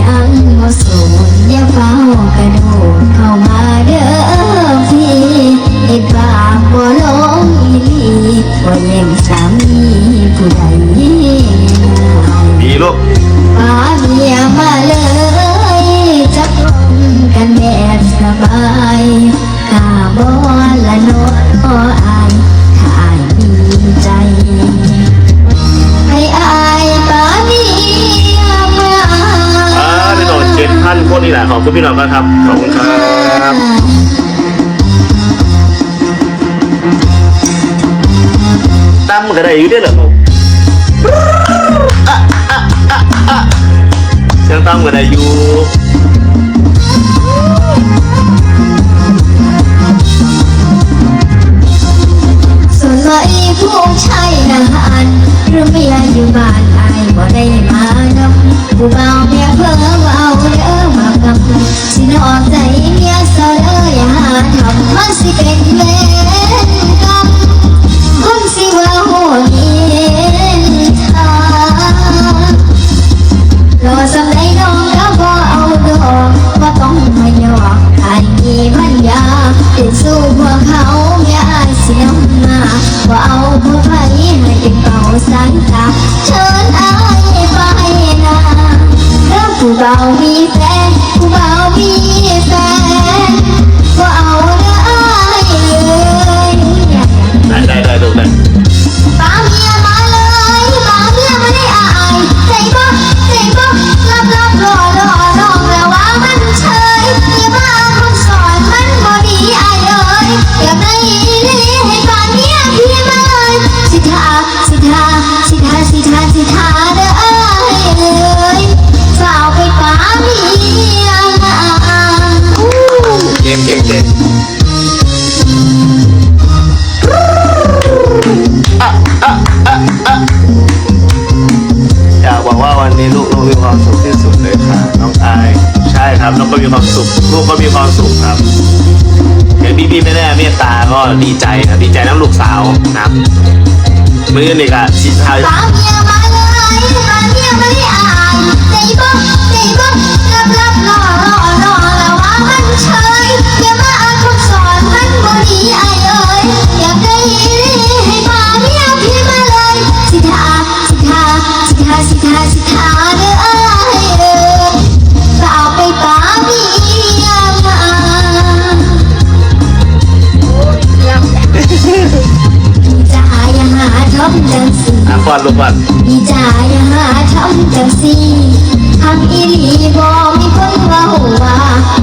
ยังบ่สูญอย่าเฝ้ากระโดดเข้ามาเด้อพี่เอ็ดบาปบ่ลงอีหลีบ่แย่งสามีผู้ใดดีลูกป้าเมียมาเลยจับลงกันแบบสบายกาบอละโนออ นี่แหละขอบคุณพี่น้องมากครับขอบคุณครับตั้มก็ได้อยู่ด้วยเหรอลูกเสียงตั้มก็ได้อยู่ส่วนว่าอีผู้ชายนะฮันหรือเมียอยู่บ้านอายบ่ได้มานำผู้เบา สิเป็นเวรกรรมคนสิว่าโหนินทารอสำไรน้องก็บ่เอาดอกบ่ต้องมาหยอกอายมีพันยาเป็นสู้พวกเขาเมียอาเสียมาว่าเอาผู้ไผให้เป็นเป่าสายตาเชิญอายไปนาเริ่มผู้เบามีแฟนผู้เบามี พี่ไม่แม่เมตตาก็ดีใจนะดีใจน้ำลูกสาวนะครับมือนี่ก็ชิดทายป้าเมียม อะฟอนลูกฟอนพี่จ๋าอย่าหาทำจังสีทำอีหลีบอมีคนว่าหัว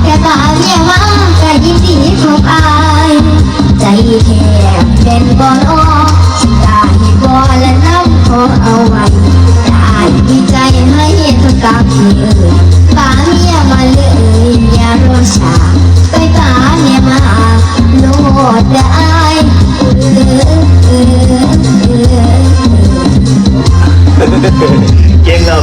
แค่ตาเมียมาก็ยินดีของอายใจแทบเป็นบอลอสิตายบอและน้ำขอเอาไว้จะอายดีใจให้เห็นกับพี่เอ่ย เออเก่งแล้ว